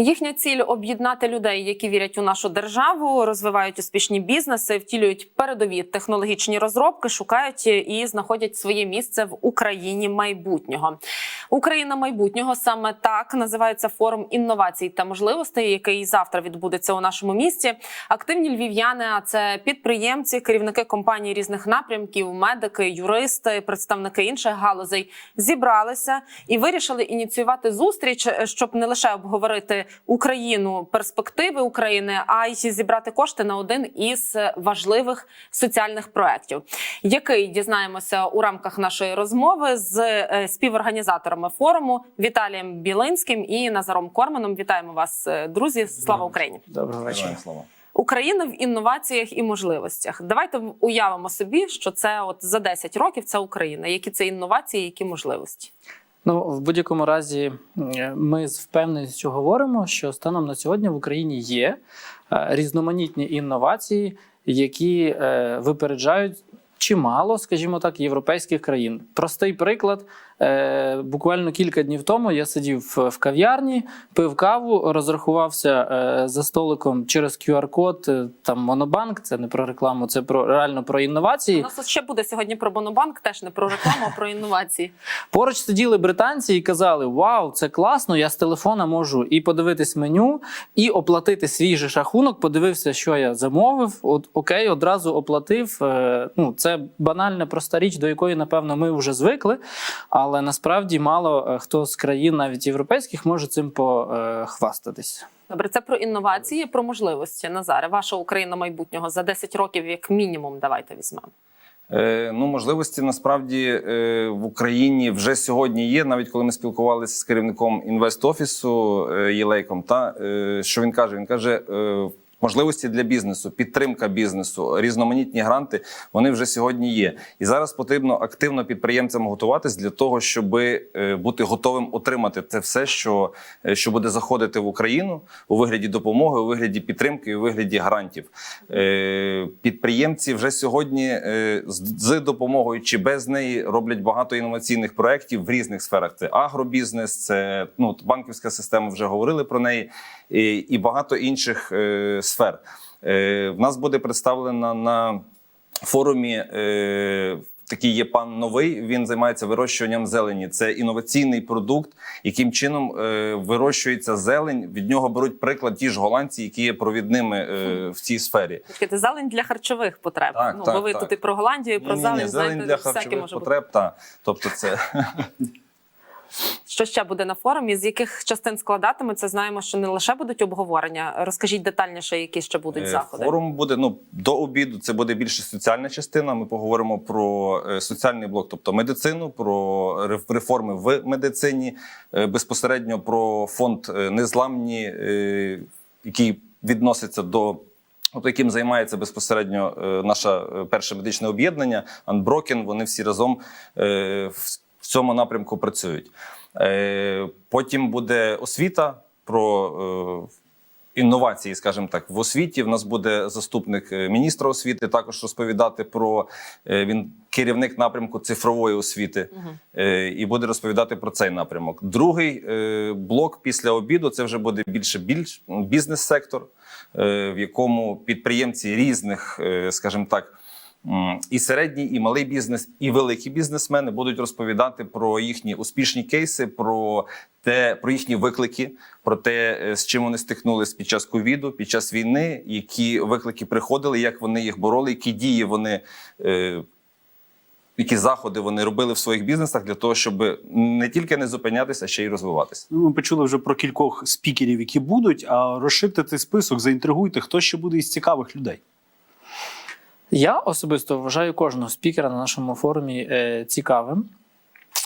Їхня ціль об'єднати людей, які вірять у нашу державу, розвивають успішні бізнеси, втілюють передові технологічні розробки, шукають і знаходять своє місце в Україні майбутнього. Україна майбутнього саме так називається форум інновацій та можливостей, який завтра відбудеться у нашому місті. Активні львів'яни, а це підприємці, керівники компаній різних напрямків, медики, юристи, представники інших галузей зібралися і вирішили ініціювати зустріч, щоб не лише обговорити Україну, перспективи України, а й зібрати кошти на один із важливих соціальних проєктів, який дізнаємося у рамках нашої розмови з е, співорганізаторами форуму Віталієм Білинським і Назаром Корманом. Вітаємо вас, е, друзі! Слава Україні! Доброго вечора. Слава. Україна в інноваціях і можливостях. Давайте уявимо собі, що це от за 10 років це Україна. Які це інновації, які можливості? Ну, в будь-якому разі, е, ми з впевненістю говоримо, що станом на сьогодні в Україні є е, різноманітні інновації, які е, випереджають чимало, скажімо так, європейських країн. Простий приклад. Е, Буквально кілька днів тому я сидів в- в кав'ярні, пив каву, розрахувався е, за столиком через QR-код. е, Там Монобанк, це не про рекламу, це про реально про У інновації. нас тут ще буде сьогодні про Монобанк, теж не про рекламу, а про інновації. Поруч сиділи британці і казали: Вау, це класно! Я з телефона можу і подивитись меню, і оплатити свій же рахунок. Подивився, що я замовив. От окей, одразу оплатив. Е, Ну, це банальна проста річ, до якої, напевно, ми вже звикли. Але насправді мало е, хто з країн, навіть європейських, може цим похвастатись. Добре, це про інновації, про можливості. Назаре, ваша Україна майбутнього за 10 років, як мінімум, давайте візьмемо. Е, ну, можливості насправді е, в Україні вже сьогодні є. Навіть коли ми спілкувалися з керівником інвест-офісу е, Єлейком, та е, що він каже? Він каже. Е, Можливості для бізнесу, підтримка бізнесу, різноманітні гранти вони вже сьогодні є. І зараз потрібно активно підприємцям готуватись для того, щоб бути готовим отримати це все, що, е, що буде заходити в Україну у вигляді допомоги, у вигляді підтримки, у вигляді грантів. Е, Підприємці вже сьогодні е, з допомогою чи без неї роблять багато інноваційних проєктів в різних сферах. Це агробізнес, це ну банківська система. Вже говорили про неї, і, багато інших е, сфер. Е, в нас буде представлена на форумі. Е, Такий є пан новий. Він займається вирощуванням зелені. Це інноваційний продукт, яким чином е, вирощується зелень. Від нього беруть приклад ті ж голландці, які є провідними е, в цій сфері. Чекайте, зелень для харчових потреб. Так, ну, так, бо ви так. тут і про Голландію, і про Ні-ні-ні, зелень, зелень знаєте, для харчових може бути. потреб. Та тобто, це Що ще буде на форумі? З яких частин складатиметься? Знаємо, що не лише будуть обговорення. Розкажіть детальніше, які ще будуть Е, заходи. Форум буде ну до обіду. Це буде більше соціальна частина. Ми поговоримо про е, соціальний блок, тобто медицину, про реф- реформи в медицині, е, безпосередньо про фонд незламні, який відноситься до. От яким займається безпосередньо наше перше медичне об'єднання Unbroken, Вони всі разом в цьому напрямку працюють. Е, потім буде освіта про е, інновації, скажімо так, в освіті. В нас буде заступник е, міністра освіти, також розповідати про е, він керівник напрямку цифрової освіти, е, і буде розповідати про цей напрямок. Другий е, блок після обіду це вже буде більше більш бізнес-сектор, е, в якому підприємці різних, е, скажімо так. І середній, і малий бізнес, і великі бізнесмени будуть розповідати про їхні успішні кейси, про те, про їхні виклики, про те, е, з чим вони стикнулися під час ковіду, під час війни, які виклики приходили, як вони їх бороли, які дії вони. е, Які заходи вони робили в своїх бізнесах для того, щоб не тільки не зупинятися, а ще й розвиватися. Ну, Ми почули вже про кількох спікерів, які будуть. А розширте цей список, заінтригуйте, хто ще буде із цікавих людей. Я особисто вважаю кожного спікера на нашому форумі е, цікавим.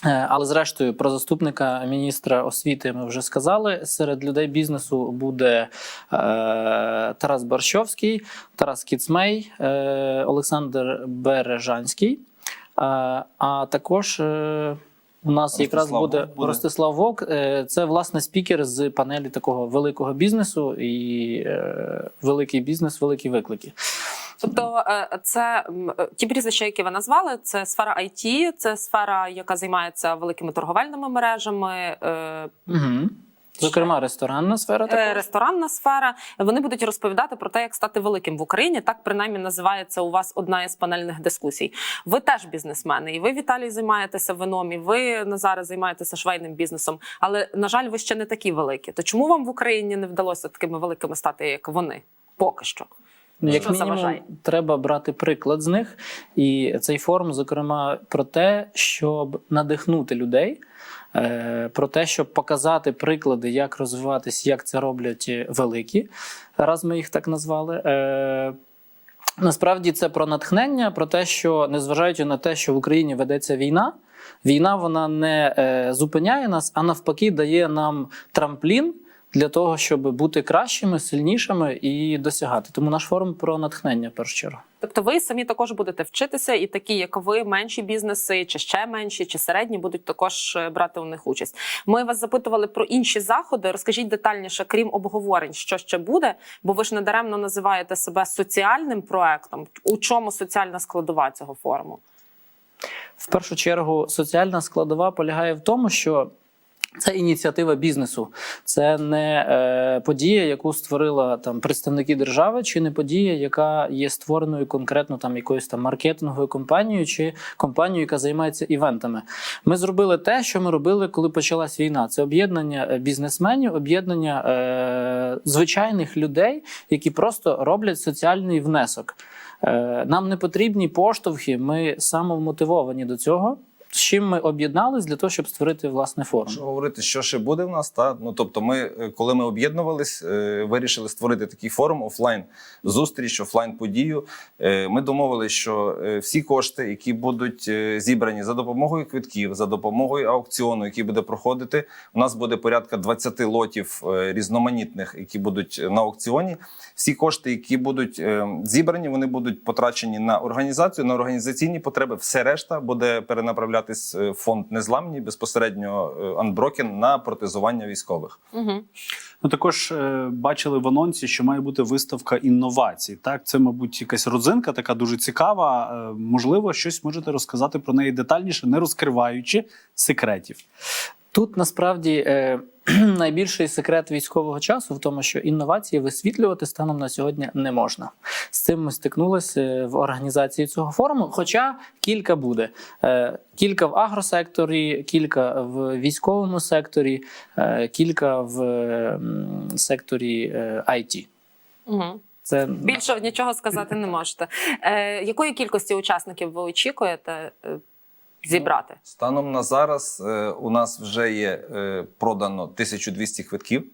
Е, Але зрештою, про заступника міністра освіти ми вже сказали. Серед людей бізнесу буде е, Тарас Борщовський, Тарас Кіцмей, е, Олександр Бережанський. Е, а також е, у нас якраз буде, буде. Ростислав Вовк. Е, Це власне спікер з панелі такого великого бізнесу і е, великий бізнес, великі виклики. Тобто, е, це е, ті прізвища, які ви назвали, це сфера IT, це сфера, яка займається великими торговельними мережами. Угу. Зокрема, ресторанна сфера також. ресторанна сфера. Вони будуть розповідати про те, як стати великим в Україні. Так принаймні називається у вас одна із панельних дискусій. Ви теж бізнесмени, і ви Віталій займаєтеся вином, і ви Назаре займаєтеся швейним бізнесом. Але на жаль, ви ще не такі великі. То чому вам в Україні не вдалося такими великими стати, як вони? Поки що. Ну, Як Що мінімум, заважає? треба брати приклад з них. І цей форум, зокрема, про те, щоб надихнути людей, е, про те, щоб показати приклади, як розвиватись, як це роблять великі, раз ми їх так назвали. Е, Насправді це про натхнення, про те, що незважаючи на те, що в Україні ведеться війна, війна вона не е, зупиняє нас, а навпаки, дає нам трамплін для того, щоб бути кращими, сильнішими і досягати. Тому наш форум про натхнення в першу чергу. Тобто ви самі також будете вчитися, і такі, як ви, менші бізнеси, чи ще менші, чи середні, будуть також е, брати у них участь. Ми вас запитували про інші заходи. Розкажіть детальніше, крім обговорень, що ще буде, бо ви ж недаремно називаєте себе соціальним проектом. У чому соціальна складова цього форуму? В першу чергу, соціальна складова полягає в тому, що це ініціатива бізнесу, це не е, подія, яку створила там представники держави, чи не подія, яка є створеною конкретно там якоюсь там маркетинговою компанією чи компанією, яка займається івентами. Ми зробили те, що ми робили, коли почалась війна. Це об'єднання е, бізнесменів, об'єднання е, звичайних людей, які просто роблять соціальний внесок. Е, Нам не потрібні поштовхи, ми самовмотивовані до цього. Чим ми об'єднались для того, щоб створити власне форум. Що говорити, що ще буде в нас? Та ну тобто, ми, е, коли ми об'єднувались, е, вирішили створити такий форум офлайн зустріч, офлайн подію. Е, Ми домовилися, що всі кошти, які будуть зібрані за допомогою квитків, за допомогою аукціону, який буде проходити, у нас буде порядка 20 лотів різноманітних, які будуть на аукціоні. Всі кошти, які будуть зібрані, вони будуть потрачені на організацію, на організаційні потреби. Все решта буде перенаправлятись е, в фонд незламні безпосередньо Анброкін на протезування військових. Угу. Ну також е, бачили в анонсі, що має бути виставка інновацій. Так, це, мабуть, якась родзинка, така дуже цікава. Е, можливо, щось можете розказати про неї детальніше, не розкриваючи секретів. Тут насправді е, найбільший секрет військового часу в тому, що інновації висвітлювати станом на сьогодні не можна. З цим ми стикнулися е, в організації цього форуму. Хоча кілька буде: Е, кілька в агросекторі, кілька в військовому секторі, е, кілька в секторі IT. Угу. Це Більше нічого сказати не можете. Е, якої кількості учасників ви очікуєте зібрати? Станом на зараз е, у нас вже є е, продано 1200 квитків,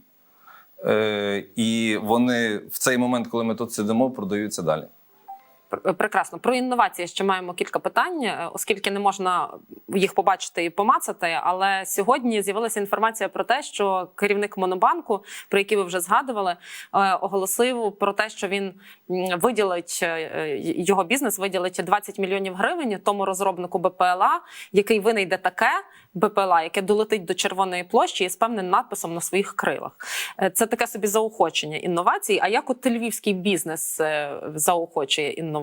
е, і вони в цей момент, коли ми тут сидимо, продаються далі. Пр- Прекрасно. Про інновації ще маємо кілька питань, е, оскільки не можна їх побачити і помацати. Але сьогодні з'явилася інформація про те, що керівник Монобанку, про який ви вже згадували, е, оголосив про те, що він виділить е, його бізнес, виділить 20 мільйонів гривень тому розробнику БПЛА, який винайде таке БПЛА, яке долетить до червоної площі із певним надписом на своїх крилах. Е, Це таке собі заохочення інновацій. А як от львівський бізнес е, заохочує інновації?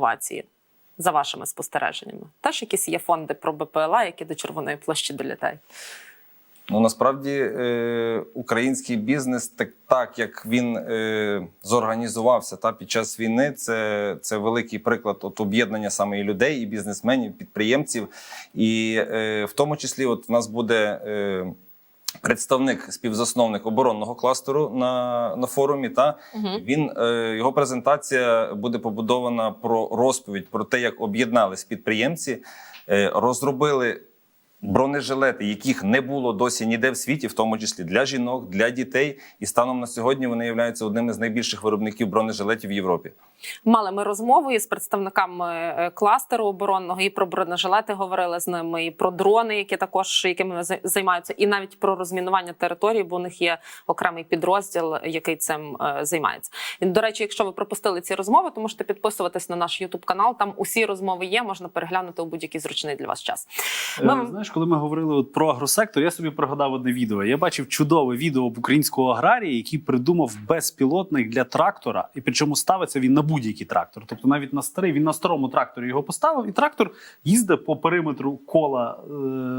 За вашими спостереженнями, теж якісь є фонди про БПЛА, які до Червоної площі долітають. Ну насправді е, український бізнес, так, так як він е, зорганізувався та під час війни, це, це великий приклад от об'єднання саме і людей, і бізнесменів, підприємців. І е, в тому числі, от в нас буде. Представник, співзасновник оборонного кластеру на, на форумі. Та він е, його презентація буде побудована про розповідь про те, як об'єднались підприємці, е, розробили бронежилети, яких не було досі ніде в світі, в тому числі для жінок, для дітей. І станом на сьогодні вони являються одним із найбільших виробників бронежилетів в Європі. Мали ми розмову із представниками е, кластеру оборонного і про бронежилети говорили з ними, і про дрони, які також якими зай- займаються, і навіть про розмінування території, бо у них є окремий підрозділ, який цим е, займається. До речі, якщо ви пропустили ці розмови, то можете підписуватись на наш Ютуб канал. Там усі розмови є. Можна переглянути у будь-який зручний для вас час. Ми Е, Знаєш, коли ми говорили от про агросектор, я собі пригадав одне відео. Я бачив чудове відео українського аграрія, який придумав безпілотник для трактора, і причому ставиться він на будь-який трактор. Тобто навіть на старий, він на старому тракторі його поставив, і трактор їздить по периметру кола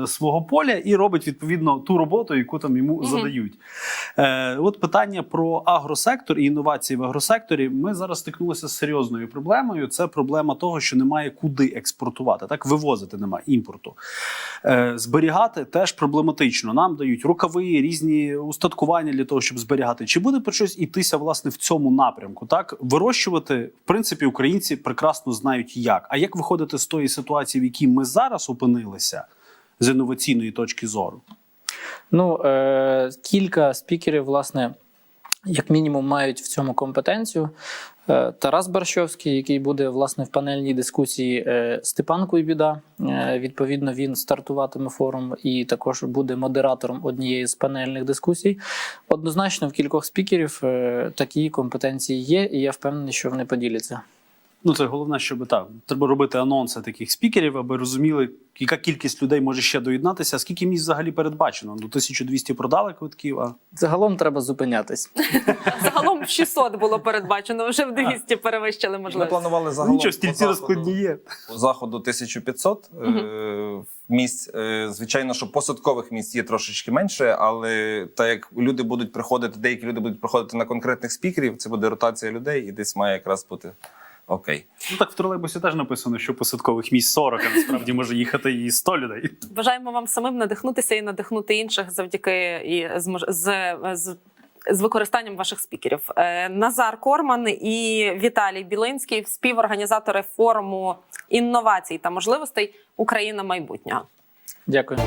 е, свого поля і робить відповідно ту роботу, яку там йому Мгм. задають. Е, от питання про агросектор і інновації в агросекторі. Ми зараз стикнулися з серйозною проблемою. Це проблема того, що немає куди експортувати, так вивозити немає імпорту. Е, зберігати теж проблематично. Нам дають рукави, різні устаткування для того, щоб зберігати. Чи буде про щось ітися власне в цьому напрямку? Так вирощувати, в принципі, українці прекрасно знають як. А як виходити з тої ситуації, в якій ми зараз опинилися з інноваційної точки зору? Ну, е, кілька спікерів, власне, як мінімум, мають в цьому компетенцію. Е, Тарас Барщовський, який буде власне в панельній дискусії, е, Степан Куйбіда. Е, Відповідно, він стартуватиме форум і також буде модератором однієї з панельних дискусій. Однозначно, в кількох спікерів такі компетенції є, і я впевнений, що вони поділяться. Ну, це головне, щоб так. Треба робити анонси таких спікерів, аби розуміли, яка кількість людей може ще доєднатися. Скільки місць взагалі передбачено? Ну, 1200 продали квитків, а Загалом треба зупинятись. Загалом в 600 було передбачено, вже в 200 перевищили Ми можливість. планували загалом нічого, стільці заходу- розкладні є. По заходу 1500 е, місць. Е, Звичайно, що посадкових місць є трошечки менше, але так як люди будуть приходити, деякі люди будуть приходити на конкретних спікерів, це буде ротація людей, і десь має якраз бути окей. Ну так в тролейбусі теж написано, що посадкових місць 40, а насправді може їхати і 100 людей. Бажаємо вам самим надихнутися і надихнути інших завдяки і з, з, з, з використанням ваших спікерів. Е, Назар Корман і Віталій Білинський, співорганізатори форуму інновацій та можливостей Україна майбутнього. Дякую.